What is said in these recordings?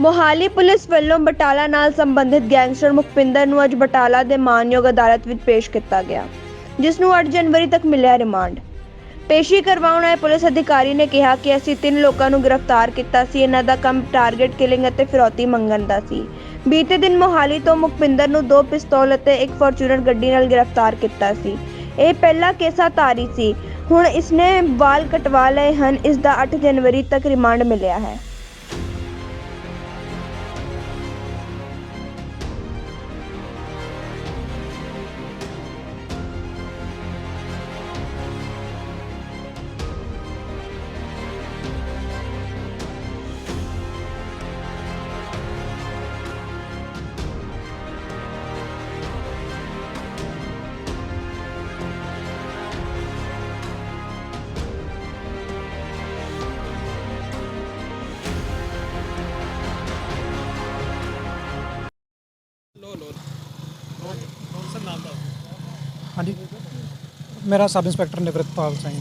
Mohali police ਵੱਲੋਂ ਬਟਾਲਾ ਨਾਲ ਸੰਬੰਧਿਤ ਗੈਂਗਸਟਰ ਮੁਖਪਿੰਦਰ ਨੂੰ ਅੱਜ ਬਟਾਲਾ ਦੇ ਮਾਨਯੋਗ ਅਦਾਲਤ ਵਿੱਚ ਪੇਸ਼ ਕੀਤਾ ਗਿਆ, ਜਿਸ ਨੂੰ 8 ਜਨਵਰੀ ਤੱਕ ਮਿਲਿਆ ਰਿਮਾਂਡ। ਪੇਸ਼ੀ ਕਰਵਾਉਣ ਆਏ ਪੁਲਿਸ ਅਧਿਕਾਰੀ ਨੇ ਕਿਹਾ ਕਿ ਅਸੀਂ ਤਿੰਨ ਲੋਕਾਂ ਨੂੰ ਗ੍ਰਿਫਤਾਰ ਕੀਤਾ ਸੀ, ਇਹਨਾਂ ਦਾ ਕੰਮ ਟਾਰਗੇਟ ਕਿਲਿੰਗ ਅਤੇ ਫਿਰੌਤੀ ਮੰਗਣ ਦਾ ਸੀ। ਬੀਤੇ ਦਿਨ ਮੋਹਾਲੀ ਤੋਂ ਮੁਖਪਿੰਦਰ ਨੂੰ ਦੋ ਪਿਸਤੌਲ ਅਤੇ ਇੱਕ ਫੋਰਚੂਨਰ ਗੱਡੀ ਨਾਲ ਗ੍ਰਿਫਤਾਰ ਕੀਤਾ ਸੀ। ਇਹ ਪਹਿਲਾ ਕੇਸਾ ਧਾਰੀ ਸੀ। ਹੁਣ ਇਸਨੇ ਵਾਲ ਕਟਵਾ ਲਏ ਹਨ। ਇਸ ਦਾ 8 ਜਨਵਰੀ ਤੱਕ ਰਿਮਾਂਡ ਮਿਲਿਆ ਹੈ। ਹਾਂਜੀ। ਮੇਰਾ ਸਬ ਇੰਸਪੈਕਟਰ ਨਿਵਰਤਪਾਲ ਸਿੰਘ।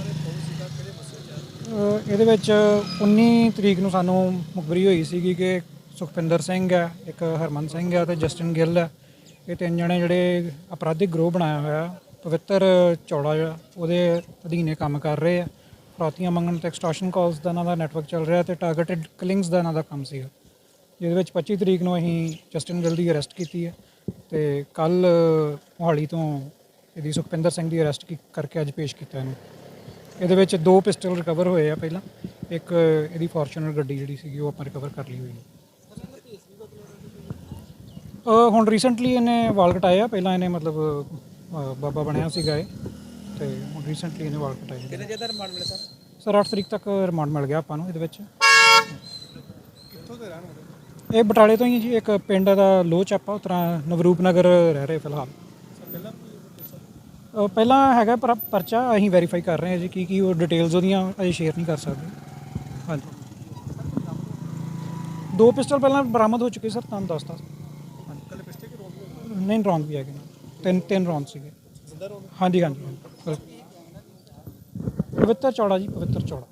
ਇਹਦੇ ਵਿੱਚ 19 ਤਰੀਕ ਨੂੰ ਸਾਨੂੰ ਮੁਖਬਰੀ ਹੋਈ ਸੀਗੀ ਕਿ ਸੁਖਪਿੰਦਰ ਸਿੰਘ ਹੈ ਇੱਕ ਹਰਮਨ ਸਿੰਘ ਹੈ ਤੇ ਜਸਟਨ ਗਿੱਲ ਹੈ। ਇਹ ਤਿੰਨ ਜਣੇ ਜਿਹੜੇ ਅਪਰਾਧਿਕ ਗਰੋਹ ਬਣਾਇਆ ਹੋਇਆ ਪਵਿੱਤਰ ਚੌੜਾ ਜਿਹੜਾ ਉਹਦੇ ਅਧੀਨੇ ਕੰਮ ਕਰ ਰਹੇ ਆ। ਫਰੌਤੀਆਂ ਮੰਗਣ ਤੇ ਐਕਸਟੋਰਸ਼ਨ ਕਾਲਸ ਦਾ ਇਹਨਾਂ ਦਾ ਨੈਟਵਰਕ ਚੱਲ ਰਿਹਾ ਤੇ ਟਾਰਗੇਟਡ ਕਿਲਿੰਗਸ ਦਾ ਇਹਨਾਂ ਦਾ ਕੰਮ ਸੀਗਾ। ਜਿਹਦੇ ਵਿੱਚ 25 ਤਰੀਕ ਨੂੰ ਅਸੀਂ ਜਸਟਨ ਗਿੱਲ ਦੀ ਅਰੈਸਟ ਕੀਤੀ ਹੈ। ਤੇ ਕੱਲ ਮੋਹਾਲੀ ਤੋਂ ਇਹਦੀ ਸੁਖਪਿੰਦਰ ਸਿੰਘ ਦੀ ਅਰੈਸਟ ਕਰਕੇ ਅੱਜ ਪੇਸ਼ ਕੀਤਾ ਇਹਨੂੰ। ਇਹਦੇ ਵਿੱਚ ਦੋ ਪਿਸਟਲ ਰਿਕਵਰ ਹੋਏ ਆ ਪਹਿਲਾਂ। ਇੱਕ ਇਹਦੀ ਫੋਰਚੂਨਰ ਗੱਡੀ ਜਿਹੜੀ ਸੀਗੀ ਉਹ ਆਪਾਂ ਰਿਕਵਰ ਕਰ ਲਈ ਹੋਈ ਹੈ। ਹੁਣ ਰੀਸੈਂਟਲੀ ਇਹਨੇ ਵਾਲ ਕਟਾਏ ਆ ਪਹਿਲਾਂ ਇਹਨੇ ਮਤਲਬ ਬਾਬਾ ਬਣਿਆ ਸੀਗਾ ਇਹ। ਤੇ ਹੁਣ ਰੀਸੈਂਟਲੀ ਇਹਨੇ ਵਾਲ ਕਟਾਏ ਕਿੰਨੇ ਜਿਹਦਾ ਰਿਮਾਂਡ ਮਿਲਿਆ ਸਰ? ਸਰ 8 ਤਰੀਕ ਤੱਕ ਰਿਮਾਂਡ ਮਿਲ ਗਿਆ ਆਪਾਂ ਨੂੰ ਇਹਦੇ ਵਿੱਚ। ਕਿੱਥੋਂ ਦੇ ਰਹਿਣ ਵਾਲੇ? ਇਹ ਬਟਾਲੇ ਤੋਂ ਹੀ ਜੀ, ਇੱਕ ਪਿੰਡ ਦਾ ਲੋਹ ਚਾਪਾ ਉਤਰਾ ਨਵਰੂਪ ਨਗਰ ਰਹਿ ਰਹੇ ਫਿਲਹਾਲ। ਪਹਿਲਾਂ ਹੈਗਾ ਪਰਚਾ, ਅਸੀਂ ਵੈਰੀਫਾਈ ਕਰ ਰਹੇ ਹਾਂ ਜੀ, ਕੀ ਕੀ ਉਹ ਡਿਟੇਲਸ ਉਹਦੀਆਂ ਅਜੇ ਸ਼ੇਅਰ ਨਹੀਂ ਕਰ ਸਕਦੇ। ਹਾਂਜੀ। ਦੋ ਪਿਸਟਲ ਪਹਿਲਾਂ ਬਰਾਮਦ ਹੋ ਚੁੱਕੇ ਸਰ, ਤੁਹਾਨੂੰ ਦੱਸਦਾ ਨਹੀਂ ਰੌਂਗ ਵੀ ਹੈਗੇ ਨਾਲ। ਤਿੰਨ ਤਿੰਨ ਰੌਂਗ ਸੀਗੇ। ਹਾਂਜੀ ਹਾਂਜੀ ਹਾਂਜੀ। ਪਵਿੱਤਰ ਚੌੜਾ ਜੀ, ਪਵਿੱਤਰ ਚੌੜਾ।